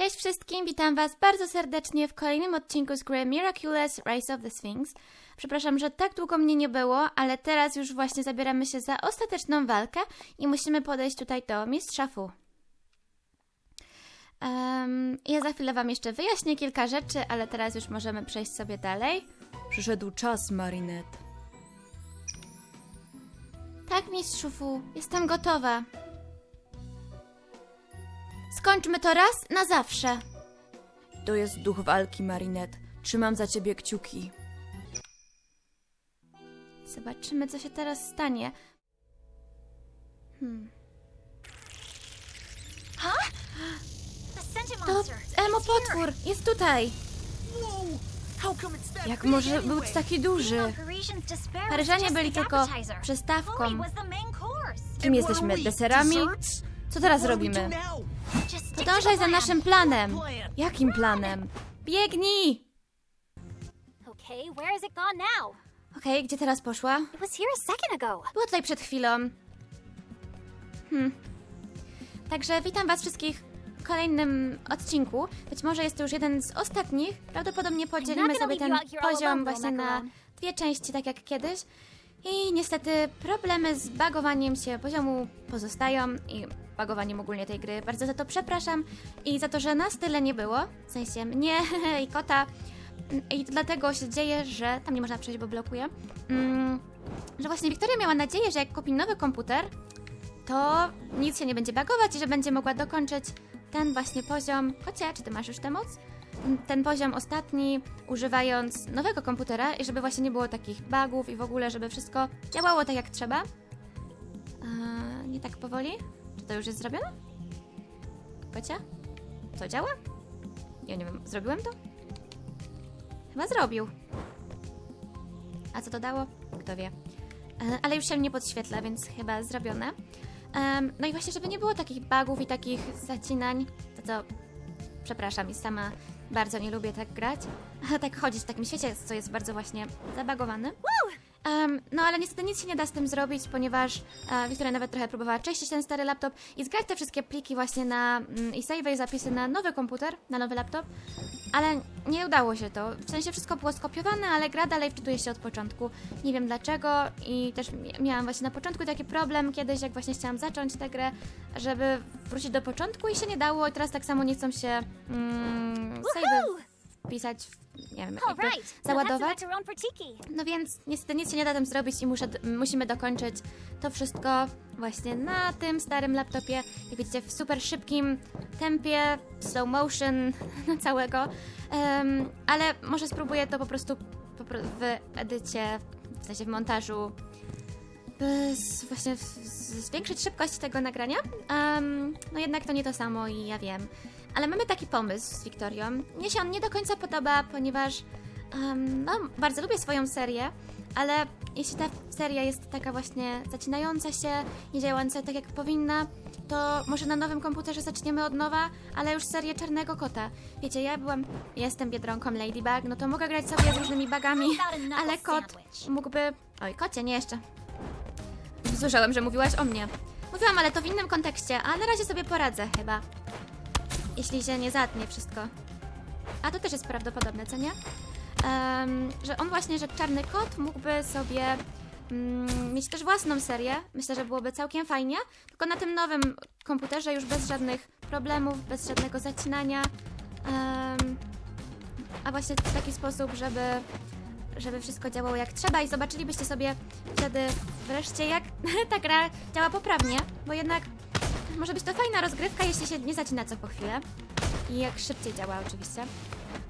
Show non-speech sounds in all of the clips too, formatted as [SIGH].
Cześć wszystkim, witam Was bardzo serdecznie w kolejnym odcinku z gry Miraculous Rise of the Sphinx. Przepraszam, że tak długo mnie nie było, ale teraz już właśnie zabieramy się za ostateczną walkę i musimy podejść tutaj do mistrza Fu. Em, ja za chwilę Wam jeszcze wyjaśnię kilka rzeczy, ale teraz już możemy przejść sobie dalej. Przyszedł czas, Marinette. Tak, mistrzu Fu, jestem gotowa. Skończmy to raz na zawsze. To jest duch walki, Marinette. Trzymam za ciebie kciuki. Zobaczymy, co się teraz stanie. Hmm. To. Emo potwór! Jest tutaj! Jak może być taki duży? Paryżanie byli tylko przystawką. Kim jesteśmy? Deserami? Co teraz robimy? Podążaj za naszym planem! Jakim planem? Biegnij! Okay, where has it gone now? Okej, gdzie teraz poszła? It was here a second ago. Była tutaj przed chwilą. Hmm. Także witam Was wszystkich w kolejnym odcinku. Być może jest to już jeden z ostatnich. Prawdopodobnie podzielimy sobie ten poziom właśnie na dwie części, tak jak kiedyś. I niestety problemy z bagowaniem się poziomu pozostają i bagowaniem ogólnie tej gry. Bardzo za to przepraszam i za to, że nas tyle nie było, w sensie mnie [LAUGHS] i kota. I dlatego się dzieje, że tam nie można przejść, bo blokuje. Mm, że właśnie Wiktoria miała nadzieję, że jak kupi nowy komputer, to nic się nie będzie bagować i że będzie mogła dokończyć ten właśnie poziom. Kocie, czy ty masz już tę moc? Ten poziom ostatni, używając nowego komputera i żeby właśnie nie było takich bugów i w ogóle, żeby wszystko działało tak jak trzeba. A, nie tak powoli? To już jest zrobione? Kocia? To działa? Ja nie wiem, zrobiłem to? Chyba zrobił. A co to dało? Kto wie. E, Ale już się nie podświetla, więc chyba zrobione. No i właśnie, żeby nie było takich bugów i takich zacinań, to co, przepraszam, i sama bardzo nie lubię tak grać, [LAUGHS] tak chodzić w takim świecie, co jest bardzo właśnie zabagowany. No ale niestety nic się nie da z tym zrobić, ponieważ e, Wiktoria nawet trochę próbowała czyścić ten stary laptop i zgrać te wszystkie pliki właśnie na mm, i save i zapisy na nowy komputer, na nowy laptop, ale nie udało się to. W sensie wszystko było skopiowane, ale gra dalej wczytuje się od początku. Nie wiem dlaczego i też mi- miałam właśnie na początku taki problem kiedyś, jak właśnie chciałam zacząć tę grę, żeby wrócić do początku i się nie dało i teraz tak samo nie chcą się mm, save wpisać, w, nie wiem, jakby załadować. No więc niestety nic się nie da tam zrobić i muszę, musimy dokończyć to wszystko właśnie na tym starym laptopie. Jak widzicie, w super szybkim tempie, slow motion [LAUGHS] całego. Em, ale może spróbuję to po prostu w edycie, w sensie w montażu, by z, właśnie z, zwiększyć szybkość tego nagrania. Em, no jednak to nie to samo i ja wiem. Ale mamy taki pomysł z Wiktorią. Mnie się on nie do końca podoba, ponieważ Em, no, bardzo lubię swoją serię, ale jeśli ta seria jest taka właśnie zacinająca się, nie działająca tak jak powinna, to może na nowym komputerze zaczniemy od nowa, ale już serię Czarnego Kota. Wiecie, ja byłam, jestem biedronką Ladybug, no to mogę grać sobie z różnymi knuckle ale kot mógłby... Oj, kocie, nie jeszcze. Słyszałem, że mówiłaś o mnie. Mówiłam, ale to w innym kontekście, a na razie sobie poradzę chyba. Jeśli się nie zatnie wszystko. A to też jest prawdopodobne, co nie? Em, że on właśnie, że Czarny Kot mógłby sobie mm, mieć też własną serię. Myślę, że byłoby całkiem fajnie. Tylko na tym nowym komputerze już bez żadnych problemów, bez żadnego zacinania. Em, a właśnie w taki sposób, żeby, żeby wszystko działało jak trzeba i zobaczylibyście sobie wtedy wreszcie, jak [LAUGHS] ta gra działa poprawnie, bo jednak może być to fajna rozgrywka, jeśli się nie zacina co po chwilę. I jak szybciej działa oczywiście.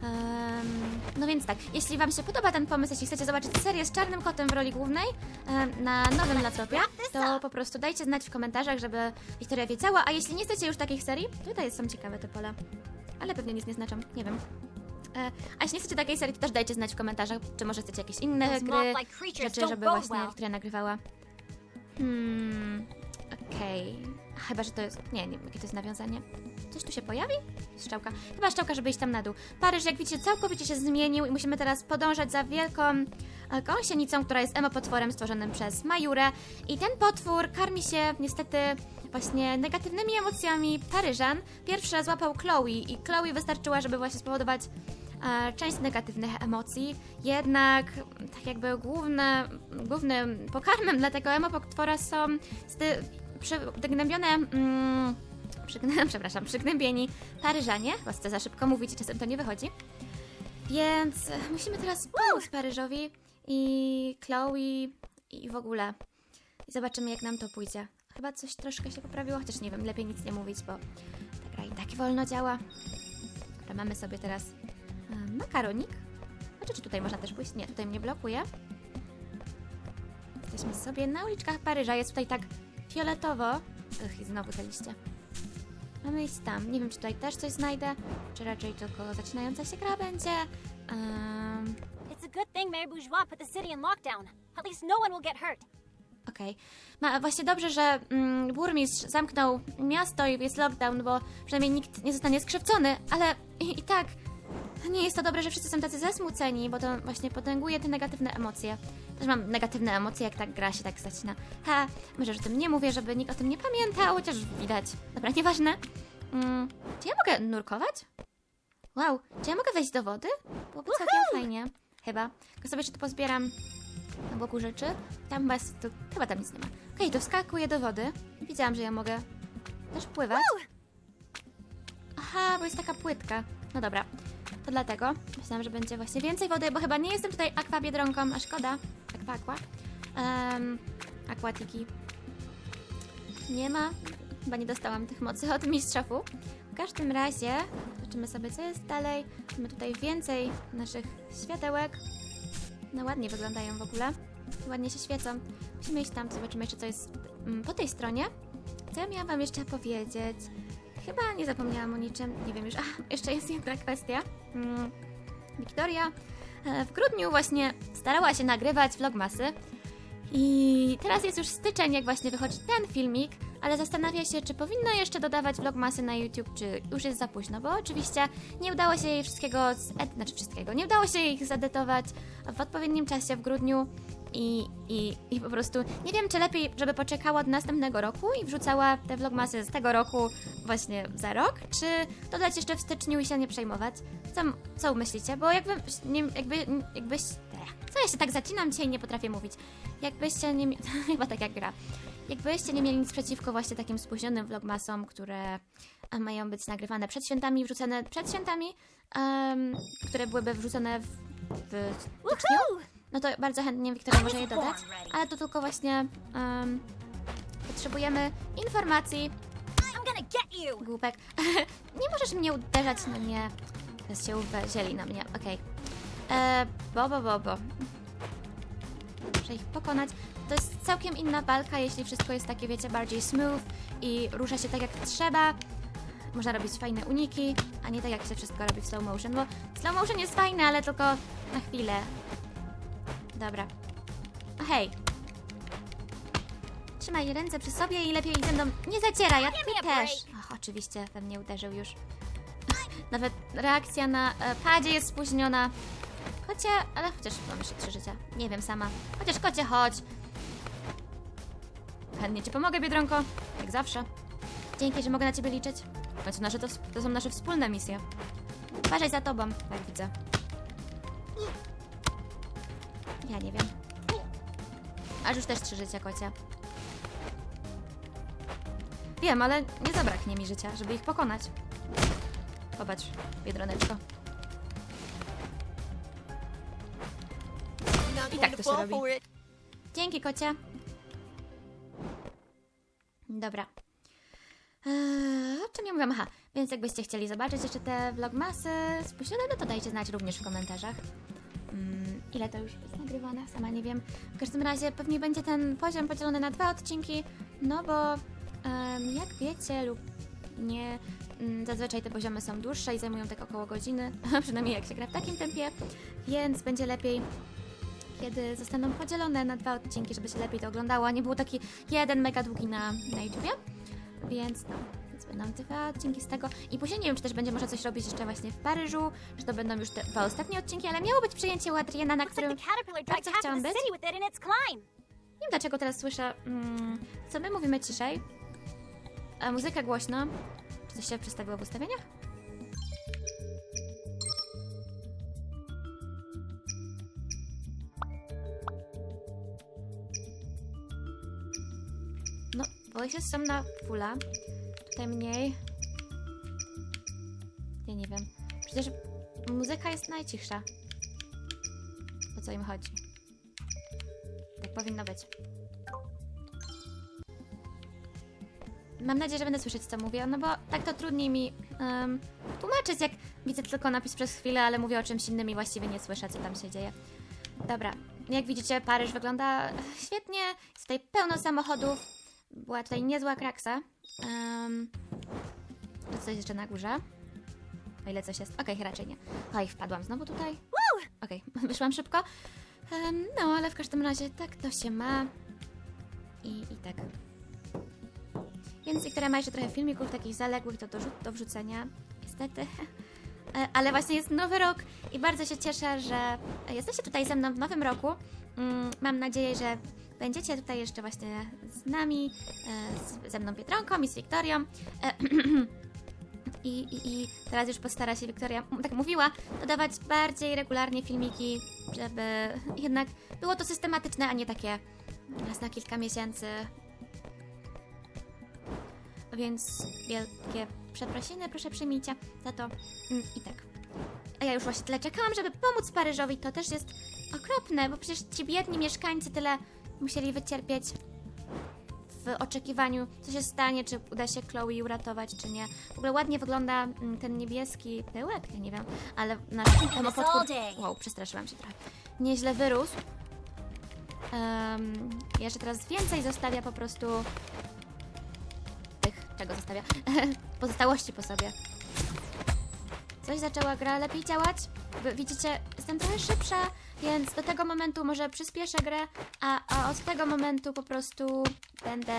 Em, no więc tak, jeśli Wam się podoba ten pomysł, jeśli chcecie zobaczyć serię z Czarnym Kotem w roli głównej em, na nowym laptopie, to po prostu dajcie znać w komentarzach, żeby Wiktoria wiedziała, a jeśli nie chcecie już takich serii, tutaj są ciekawe te pola, ale pewnie nic nie znaczą, nie wiem. E, a jeśli nie chcecie takiej serii, to też dajcie znać w komentarzach, czy może chcecie jakieś inne gry, rzeczy, żeby właśnie. Wiktoria nagrywała. Hmm, Chyba, że to jest... Nie, nie, jakie to jest nawiązanie? Coś tu się pojawi? Strzałka. Chyba strzałka, żeby iść tam na dół. Paryż, jak widzicie, całkowicie się zmienił i musimy teraz podążać za wielką e, gąsienicą, która jest emopotworem stworzonym przez Majurę. I ten potwór karmi się niestety właśnie negatywnymi emocjami Paryżan. Pierwsza złapał Chloe i Chloe wystarczyła, żeby właśnie spowodować e, część negatywnych emocji. Jednak tak jakby główne, głównym pokarmem dla tego emopotwora są przygnębione... Mm, [LAUGHS] przepraszam, przygnębieni Paryżanie. Bo chcę za szybko mówić i czasem to nie wychodzi. Więc musimy teraz pomóc Paryżowi i Chloe i w ogóle. I zobaczymy, jak nam to pójdzie. Chyba coś troszkę się poprawiło, chociaż nie wiem, lepiej nic nie mówić, bo ta gra i tak wolno działa. Dobra, mamy sobie teraz makaronik. Znaczy, czy tutaj można też pójść? Nie, tutaj mnie blokuje. Jesteśmy sobie na uliczkach Paryża. Jest tutaj tak fioletowo. Ych, i znowu te liście. Mamy iść tam. Nie wiem, czy tutaj też coś znajdę, czy raczej tylko zaczynająca się gra będzie. Um, It's a good thing Mayor Bourgeois put the city in lockdown. At least no one will get hurt. Okej. Ma Właśnie dobrze, że mm, burmistrz zamknął miasto i jest lockdown, bo przynajmniej nikt nie zostanie skrzywdzony, ale i, i tak nie jest to dobre, że wszyscy są tacy zasmuceni, bo to właśnie potęguje te negatywne emocje. Też mam negatywne emocje, jak tak gra się tak zaczyna. Ha, może o tym nie mówię, żeby nikt o tym nie pamiętał, chociaż widać. Dobra, nieważne. Mm, czy ja mogę nurkować? Wow, czy ja mogę wejść do wody? Byłoby całkiem fajnie. Chyba. Tylko sobie jeszcze tu pozbieram na boku rzeczy. Tam chyba, jest, to, chyba tam nic nie ma. Okej, to wskakuję do wody. Widziałam, że ja mogę też pływać. Aha, bo jest taka płytka. No dobra, to dlatego. Myślałam, że będzie właśnie więcej wody, bo chyba nie jestem tutaj akwabiedronką, a szkoda. Akwa, akwa. Um, akwatiki. Nie ma. Chyba nie dostałam tych mocy od mistrzofu. W każdym razie, zobaczymy sobie, co jest dalej. Mamy tutaj więcej naszych światełek. No ładnie wyglądają w ogóle. Ładnie się świecą. Musimy iść tam, zobaczymy jeszcze co jest mm, po tej stronie. Co ja miałam wam jeszcze powiedzieć? Chyba nie zapomniałam o niczym. Nie wiem już. [LAUGHS] A, jeszcze jest jedna kwestia. Mm, Wiktoria w grudniu właśnie starała się nagrywać vlogmasy. I teraz jest już styczeń, jak właśnie wychodzi ten filmik, ale zastanawia się, czy powinno jeszcze dodawać vlogmasy na YouTube, czy już jest za późno, bo oczywiście nie udało się jej wszystkiego, zed- znaczy wszystkiego, nie udało się ich zedytować w odpowiednim czasie w grudniu i, i, i po prostu nie wiem, czy lepiej, żeby poczekała do następnego roku i wrzucała te vlogmasy z tego roku właśnie za rok, czy dodać jeszcze w styczniu i się nie przejmować. Co, co myślicie? Bo jakby, nie, jakby, jakbyś... Co ja się tak zacinam dzisiaj nie potrafię mówić. Jakbyście nie... [LAUGHS] Chyba tak jak gra. Jakbyście nie mieli nic przeciwko właśnie takim spóźnionym vlogmasom, które e, mają być nagrywane przed świętami, wrzucone przed świętami, em, które byłyby wrzucone w, w styczniu, no to bardzo chętnie Wiktoria może je dodać. Ale to tylko właśnie em, potrzebujemy informacji, głupek. [LAUGHS] nie możesz mnie uderzać, no nie. Teraz się uwzięli na mnie, okej. Okay. Bo, bo, bo, bo. Muszę ich pokonać. To jest całkiem inna walka, jeśli wszystko jest takie, wiecie, bardziej smooth i rusza się tak jak trzeba. Można robić fajne uniki, a nie tak jak się wszystko robi w slow motion, bo slow motion jest fajne, ale tylko na chwilę. Dobra. Hej. Trzymaj ręce przy sobie i lepiej ze mną nie zacieraj, a ty też. Och, oczywiście, we mnie uderzył już. [LAUGHS] Nawet reakcja na e, padzie jest spóźniona. Kocie, ale chociaż mam jeszcze trzy życia. Nie wiem sama. Chociaż kocie, chodź. Chętnie ci pomogę, Biedronko. Jak zawsze. Dzięki, że mogę na ciebie liczyć. W końcu nasze to, to są nasze wspólne misje. Uważaj za tobą, jak widzę. Ja nie wiem. Aż już też trzy życia, kocie. Wiem, ale nie zabraknie mi życia, żeby ich pokonać. Popatrz, Biedroneczko. I tak to się robi. Dzięki, kocie. Dobra. Eee, o czym ja mówiłam? Aha, więc jakbyście chcieli zobaczyć jeszcze te vlogmasy spóźnione, no to dajcie znać również w komentarzach. Ile to już jest nagrywane? Sama nie wiem. W każdym razie pewnie będzie ten poziom podzielony na dwa odcinki, no bo jak wiecie lub nie, mm, zazwyczaj te poziomy są dłuższe i zajmują tak około godziny, [LAUGHS] przynajmniej jak się gra w takim tempie, więc będzie lepiej kiedy zostaną podzielone na dwa odcinki, żeby się lepiej to oglądało, a nie był taki jeden mega długi na, na YouTubie. Więc no, będą dwa odcinki z tego. I później nie wiem, czy też będzie można coś robić jeszcze właśnie w Paryżu, czy to będą już te dwa ostatnie odcinki, ale miało być przyjęcie u Adriana, na którym... bardzo chciałam być. Nie wiem, dlaczego teraz słyszę... Mm, co my mówimy ciszej? A muzyka głośno. Czy coś się przestawiło w ustawieniach? No, voices są na fulla. Mniej. Ja nie wiem. Przecież muzyka jest najcichsza. O co im chodzi? Tak powinno być. Mam nadzieję, że będę słyszeć, co mówię, no bo tak to trudniej mi em, tłumaczyć, jak widzę tylko napis przez chwilę, ale mówię o czymś innym i właściwie nie słyszę, co tam się dzieje. Dobra, jak widzicie, Paryż wygląda świetnie, jest tutaj pełno samochodów, była tutaj niezła kraksa. Um, coś jeszcze na górze? O ile coś jest? Okej, raczej nie. Oj, wpadłam znowu tutaj. Okej, [LAUGHS] wyszłam szybko. Em, no, ale w każdym razie tak to się ma. I, i tak. Więc Wiktoria ma jeszcze trochę filmików takich zaległych do, do, do wrzucenia. Niestety. [LAUGHS] E, Ale właśnie jest nowy rok i bardzo się cieszę, że jesteście tutaj ze mną w nowym roku. Mm, Mam nadzieję, że będziecie tutaj jeszcze właśnie z nami, e, ze mną Biedronką i z Wiktorią. E, [CLEARS THROAT] I, i, I teraz już postara się Wiktoria, m, tak mówiła, dodawać bardziej regularnie filmiki, żeby jednak było to systematyczne, a nie takie raz na kilka miesięcy. Więc wielkie przeprosiny, proszę przyjmijcie za to. Mm, I tak. A ja już właśnie tyle czekałam, żeby pomóc Paryżowi. To też jest okropne, bo przecież ci biedni mieszkańcy tyle musieli wycierpieć w oczekiwaniu, co się stanie, czy uda się Chloe uratować, czy nie. W ogóle ładnie wygląda mm, ten niebieski pyłek, ja nie wiem, ale nasz day. Wow, przestraszyłam się trochę. Nieźle wyrósł. Um, jeszcze teraz więcej zostawia po prostu tych, czego zostawia? [LAUGHS] Pozostałości po sobie. Coś zaczęła gra lepiej działać. Widzicie, jestem trochę szybsza, więc do tego momentu może przyspieszę grę, a, a od tego momentu po prostu będę.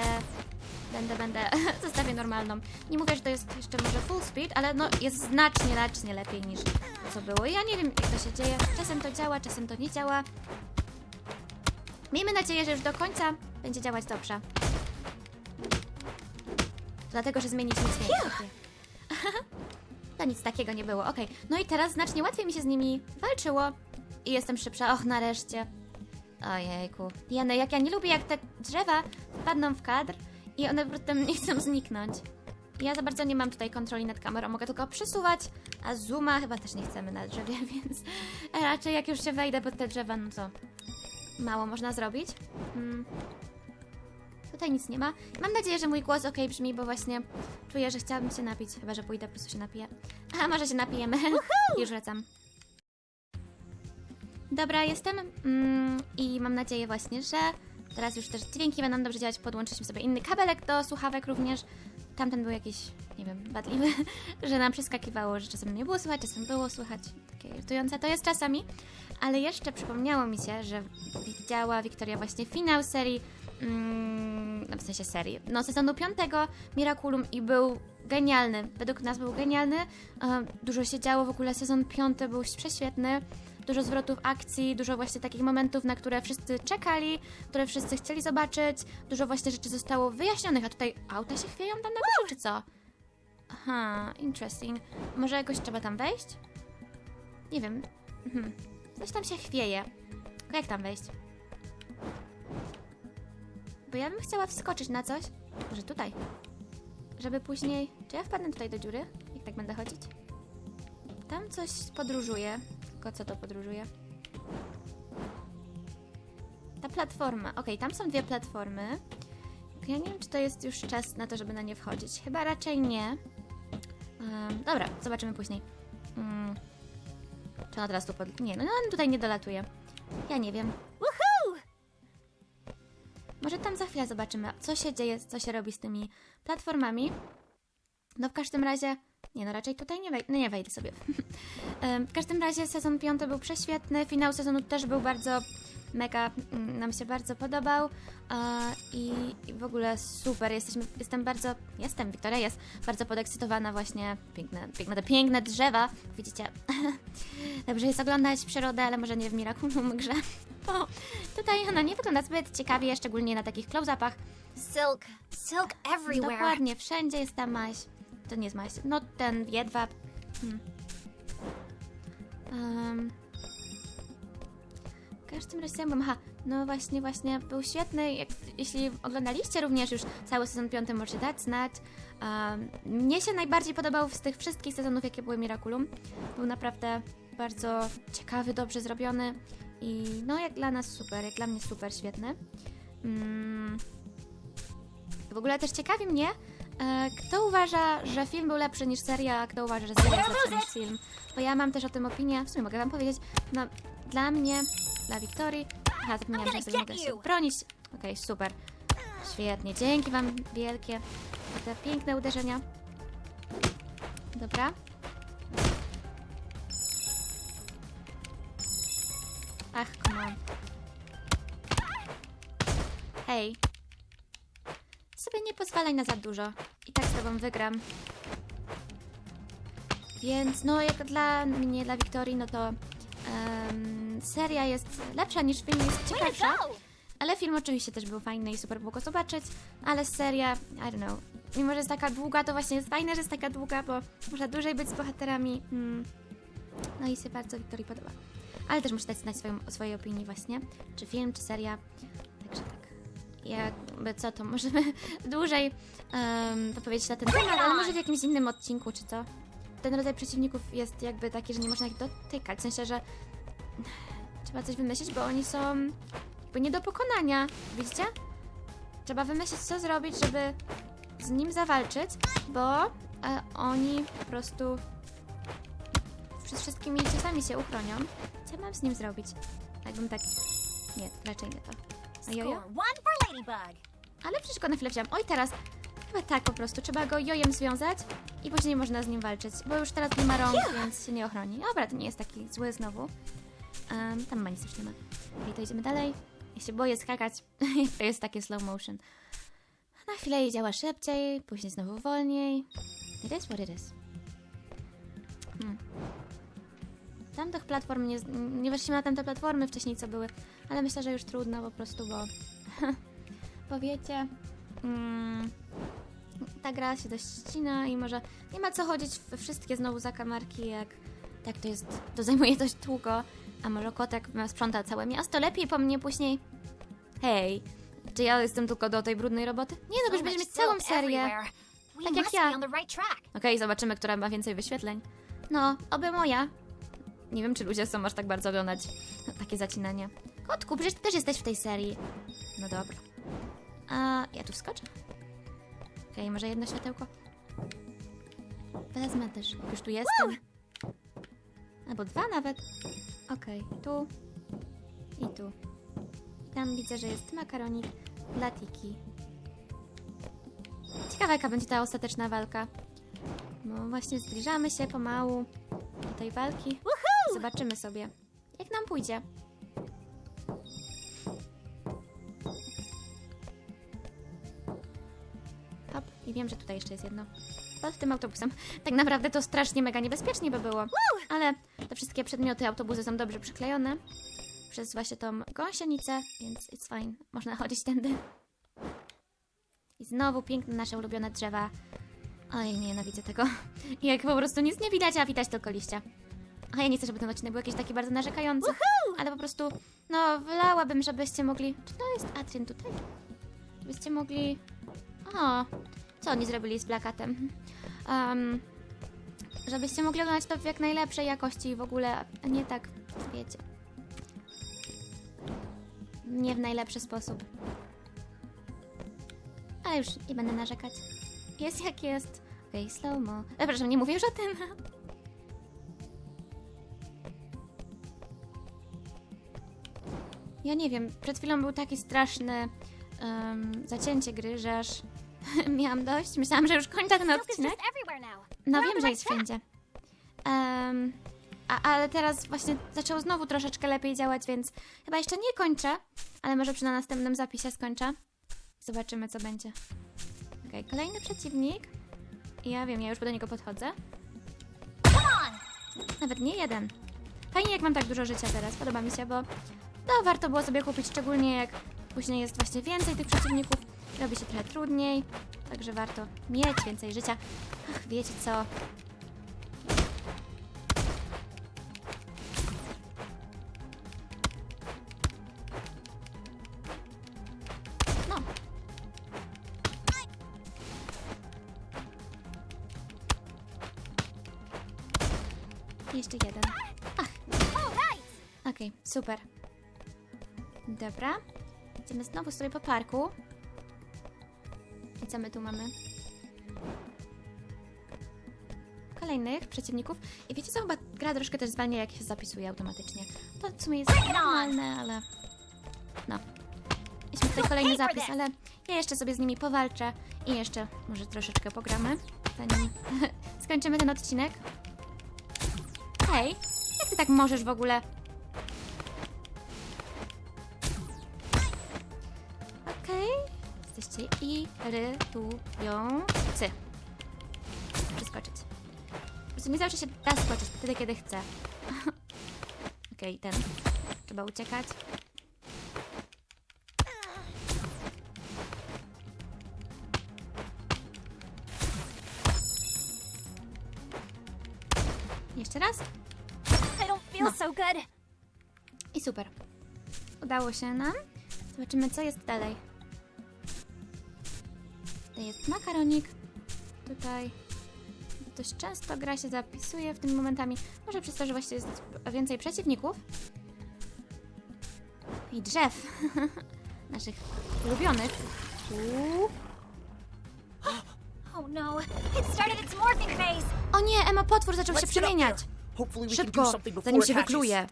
Będę, będę. [LAUGHS] Zostawię normalną. Nie mówię, że to jest jeszcze może full speed, ale no jest znacznie, znacznie lepiej niż to, co było. Ja nie wiem, jak to się dzieje. Czasem to działa, czasem to nie działa. Miejmy nadzieję, że już do końca będzie działać dobrze. Dlatego, że zmienić nic nie jest. [LAUGHS] To nic takiego nie było, okej. No i teraz znacznie łatwiej mi się z nimi walczyło. I jestem szybsza, och, nareszcie. Ojejku. Jany, jak ja nie lubię, jak te drzewa wpadną w kadr i one potem nie chcą zniknąć. Ja za bardzo nie mam tutaj kontroli nad kamerą, mogę tylko przesuwać, a zooma chyba też nie chcemy na drzewie, [LAUGHS] więc raczej jak już się wejdę pod te drzewa, no to mało można zrobić. Mm. Tutaj nic nie ma. Mam nadzieję, że mój głos ok brzmi, bo właśnie czuję, że chciałabym się napić. Chyba, że pójdę, po prostu się napiję. A może się napijemy. [LAUGHS] Już wracam. Dobra, jestem. Mm, I mam nadzieję właśnie, że teraz już też dźwięki będą dobrze działać. Podłączyliśmy sobie inny kabelek do słuchawek również. Tamten był jakiś, nie wiem, wadliwy, [LAUGHS] że nam przeskakiwało, że czasem nie było słychać, czasem było słychać. Takie irytujące to jest czasami. Ale jeszcze przypomniało mi się, że widziała Wiktoria właśnie finał serii mm, no w sensie serii, no sezonu piątego Miraculum i był genialny. Według nas był genialny. E, Dużo się działo, w ogóle sezon piąty był prześwietny. Dużo zwrotów akcji, dużo właśnie takich momentów, na które wszyscy czekali, które wszyscy chcieli zobaczyć. Dużo właśnie rzeczy zostało wyjaśnionych, a tutaj auta się chwieją tam na górze, czy co? Aha, interesting. Może jakoś trzeba tam wejść? Nie wiem. Mhm. Coś tam się chwieje. Jak tam wejść? Bo ja bym chciała wskoczyć na coś. Może tutaj. Żeby później. Czy ja wpadnę tutaj do dziury? Jak tak będę chodzić? Tam coś podróżuje. Tylko co to podróżuje? Ta platforma. Okej, tam są dwie platformy. Ja nie wiem, czy to jest już czas na to, żeby na nie wchodzić. Chyba raczej nie. Em, dobra, zobaczymy później. Mm. Czy ona teraz tu pod... Nie, no on tutaj nie dolatuje. Ja nie wiem. Może tam za chwilę zobaczymy, co się dzieje, co się robi z tymi platformami. No w każdym razie, nie no, raczej tutaj nie wejdę, no nie wejdę sobie. [LAUGHS] W każdym razie sezon piąty był prześwietny, finał sezonu też był bardzo mega, mm, nam się bardzo podobał i, i w ogóle super, jesteśmy, jestem bardzo, jestem, Wiktoria jest bardzo podekscytowana właśnie, piękne, piękne, te piękne drzewa, widzicie. [LAUGHS] Dobrze jest oglądać przyrodę, ale może nie w Miraculum grze. [LAUGHS] bo tutaj ona nie wygląda zbyt ciekawie, szczególnie na takich close-upach. Silk. Silk everywhere. Dokładnie, wszędzie jest ta maź. Nie jest no ten jedwab. Hmm. Um. W każdym razie, bo aha, no właśnie, właśnie, był świetny. Jak, jeśli oglądaliście również już cały sezon piąty, możecie dać znać. Um, mnie się najbardziej podobał z tych wszystkich sezonów, jakie były Miraculum. Był naprawdę bardzo ciekawy, dobrze zrobiony i no jak dla nas super, jak dla mnie super, świetny. Mm. W ogóle też ciekawi mnie, e, kto uważa, że film był lepszy niż seria, a kto uważa, że seria jest lepsza niż film. Bo ja mam też o tym opinię, w sumie mogę wam powiedzieć, no dla mnie, dla Wiktorii, aha, zapomniałam, że sobie mogę się bronić. Okej, super. Świetnie, dzięki wam wielkie za te piękne uderzenia. Dobra. Ach, come on. Hej. Nie pozwalaj na za dużo. I tak z tobą wygram. Więc no, jak dla mnie, dla Wiktorii, no to em, seria jest lepsza niż film, jest ciekawsza. Ale film oczywiście też był fajny i super było go zobaczyć, ale seria, I don't know, mimo że jest taka długa, to właśnie jest fajne, że jest taka długa, bo można dłużej być z bohaterami. Mm. No i się bardzo Wiktorii podoba. Ale też muszę dać znać swoją, swojej opinii właśnie, czy film, czy seria. Jakby co to, możemy [LAUGHS] dłużej um, powiedzieć na ten temat, ale może w jakimś innym odcinku, czy co. Ten rodzaj przeciwników jest jakby taki, że nie można ich dotykać, w sensie, że [SIGHS] trzeba coś wymyślić, bo oni są jakby nie do pokonania, widzicie? Trzeba wymyślić, co zrobić, żeby z nim zawalczyć, bo e, oni po prostu przed wszystkimi ciosami się uchronią. Co mam z nim zrobić? Jakbym tak... Nie, raczej nie to. A jojo? One. Ale przecież go na chwilę wziąłem. Oj, teraz chyba tak po prostu. Trzeba go jojem związać i później można z nim walczyć, bo już teraz nie ma rąk, więc się nie ochroni. Dobra, to nie jest taki zły znowu. Um, tam ma nic już nie ma. Okej, to idziemy dalej. Ja się boję skakać. [LAUGHS] to jest takie slow motion. Na chwilę jej działa szybciej, później znowu wolniej. It is what it is. Hmm. Tamtych platform nie, nie weszliśmy na tamte platformy wcześniej, co były, ale myślę, że już trudno po prostu, bo [LAUGHS] bo wiecie, mm, ta gra się dość ścina i może nie ma co chodzić we wszystkie znowu zakamarki, jak tak to jest, to zajmuje dość długo, a może kotek sprząta całe miasto, lepiej po mnie później. Hej, czy ja jestem tylko do tej brudnej roboty? Nie, no już będziemy mieć całą serię. Tak jak ja. Okej, zobaczymy, która ma więcej wyświetleń. No, oby moja. Nie wiem, czy ludzie są aż tak bardzo oglądać takie zacinanie. Kotku, przecież ty też jesteś w tej serii. No dobra. A ja tu wskoczę? Okej, może jedno światełko? Wezmę też, już tu jestem. Albo dwa nawet. Okej, tu i tu. I tam widzę, że jest makaronik dla Tiki. Ciekawa, jaka będzie ta ostateczna walka. No właśnie zbliżamy się pomału do tej walki. Zobaczymy sobie, jak nam pójdzie. I wiem, że tutaj jeszcze jest jedno. Pod tym autobusem. Tak naprawdę to strasznie mega niebezpiecznie by było. Ale te wszystkie przedmioty autobusy są dobrze przyklejone przez właśnie tą gąsienicę, więc it's fine. Można chodzić tędy. I znowu piękne nasze ulubione drzewa. Oj, nienawidzę tego. [LAUGHS] Jak po prostu nic nie widać, a widać tylko liście. A ja nie chcę, żeby ten odcinek był jakiś taki bardzo narzekający. Ale po prostu, no, wolałabym, żebyście mogli... Czy to jest Adrian tutaj? Żebyście mogli... O, co oni zrobili z plakatem? Um, żebyście mogli oglądać to w jak najlepszej jakości i w ogóle, nie tak, wiecie... Nie w najlepszy sposób. Ale już nie będę narzekać. Jest jak jest. Okej, okay, slow mo. Przepraszam, nie mówię już o tym. Ja nie wiem, przed chwilą był taki straszny em, zacięcie gry, że aż [LAUGHS] miałam dość. Myślałam, że już kończę ten odcinek. No wiem, że jest wszędzie. Em, a, ale teraz właśnie zaczęło znowu troszeczkę lepiej działać, więc chyba jeszcze nie kończę, ale może przy na następnym zapisie skończę. Zobaczymy, co będzie. Okej, kolejny przeciwnik. I Ja wiem, ja już do niego podchodzę. Nawet nie jeden. Fajnie, jak mam tak dużo życia teraz. Podoba mi się, bo to warto było sobie kupić, szczególnie jak później jest właśnie więcej tych przeciwników, robi się trochę trudniej, także warto mieć więcej życia. Ach, wiecie co? No. Jeszcze jeden. Ach. Okej, super. Dobra. Idziemy znowu sobie po parku. Co my tu mamy? Kolejnych przeciwników. I wiecie co, chyba gra troszkę też zwalnia, jak się zapisuje automatycznie. To w sumie jest normalne, ale... No. Mieliśmy tutaj kolejny zapis, ale ja jeszcze sobie z nimi powalczę i jeszcze może troszeczkę pogramy, zanim [LAUGHS] skończymy ten odcinek. Hej, jak ty tak możesz w ogóle? Irytujący. Przeskoczyć. Po prostu nie zawsze się da skoczyć, wtedy kiedy chcę. [LAUGHS] Okej, ten. Trzeba uciekać. Jeszcze raz. No. I super. Udało się nam. Zobaczymy, co jest dalej. Jest makaronik. Tutaj dość często gra się zapisuje w tym momentami. Może przez to, że właśnie jest więcej przeciwników. I drzew. [LAUGHS] Naszych ulubionych. Uuu. [GASPS] Oh no, it started its morphing phase. O nie, Ema potwór zaczął się przemieniać. Szybko, zanim się wykluje.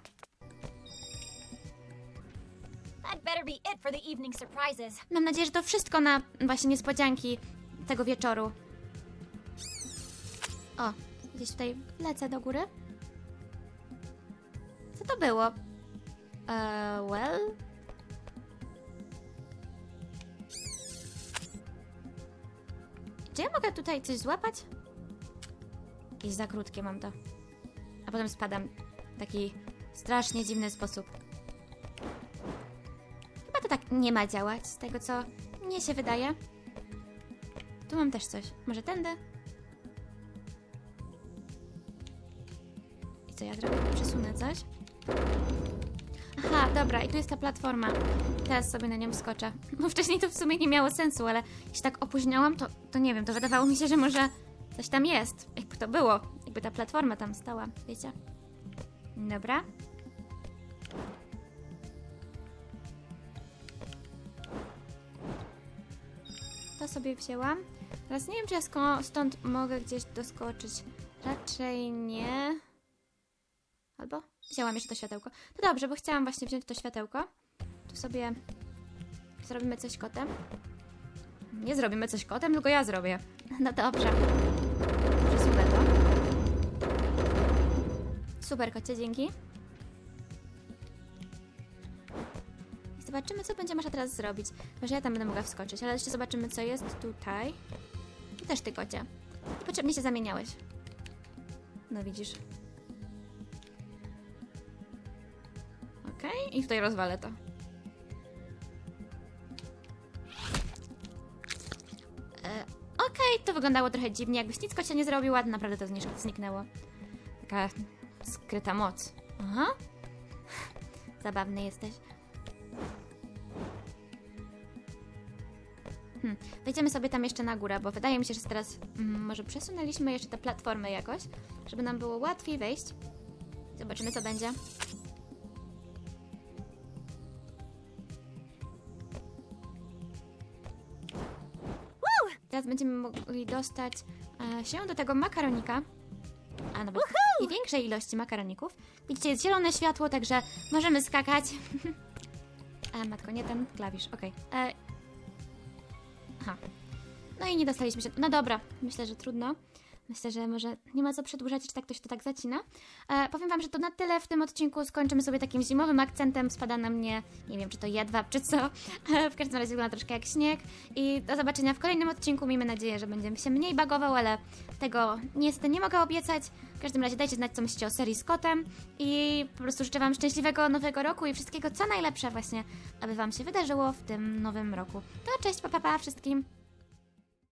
Mam nadzieję, że to wszystko na właśnie niespodzianki tego wieczoru. O, gdzieś tutaj lecę do góry. Co to było? Eee, well... Czy ja mogę tutaj coś złapać? Jakieś za krótkie mam to. A potem spadam w taki strasznie dziwny sposób. Nie ma działać, z tego co mnie się wydaje. Tu mam też coś. Może tędy? I co ja zrobię? Przesunę coś. Aha, dobra, i tu jest ta platforma. Teraz sobie na nią skoczę. Wcześniej to w sumie nie miało sensu, ale się tak opóźniałam, to, to nie wiem, to wydawało mi się, że może coś tam jest. Jakby to było. Jakby ta platforma tam stała, wiecie? Dobra. To sobie wzięłam. Teraz nie wiem, czy ja stąd mogę gdzieś doskoczyć. Raczej nie. Albo wzięłam jeszcze to światełko. To dobrze, bo chciałam właśnie wziąć to światełko. Tu sobie zrobimy coś kotem. Nie zrobimy coś kotem, tylko ja zrobię. [LAUGHS] No dobrze. Przesunę to. Super, kocie, dzięki. Zobaczymy, co będzie można teraz zrobić. Może ja tam będę mogła wskoczyć, ale jeszcze zobaczymy, co jest tutaj. Tu też ty, kocie. Niepotrzebnie się zamieniałeś. No widzisz. Okej, i tutaj rozwalę to. E, Okej, to wyglądało trochę dziwnie. Jakbyś nic kocia nie zrobił, ładnie naprawdę to zniknęło. Taka skryta moc. Aha. [LAUGHS] Zabawny jesteś. Hmm. Wejdziemy sobie tam jeszcze na górę, bo wydaje mi się, że teraz mm, może przesunęliśmy jeszcze te platformy jakoś, żeby nam było łatwiej wejść. Zobaczymy, co będzie. Teraz będziemy mogli dostać e, się do tego makaronika. A nawet i większej ilości makaroników. Widzicie, jest zielone światło, także możemy skakać. [LAUGHS] A matko, nie ten klawisz, okej. E, Aha. No i nie dostaliśmy się. No dobra, myślę, że trudno. Myślę, że może nie ma co przedłużać, czy tak to się to tak zacina. E, powiem wam, że to na tyle w tym odcinku. Skończymy sobie takim zimowym akcentem. Spada na mnie, nie wiem, czy to jedwab, czy co. [LAUGHS] E, w każdym razie wygląda troszkę jak śnieg. I do zobaczenia w kolejnym odcinku. Miejmy nadzieję, że będzie się mniej bagował, ale tego niestety nie mogę obiecać. W każdym razie dajcie znać, co myślicie o serii z kotem. I po prostu życzę wam szczęśliwego nowego roku i wszystkiego, co najlepsze właśnie, aby wam się wydarzyło w tym nowym roku. To cześć, pa pa, pa wszystkim!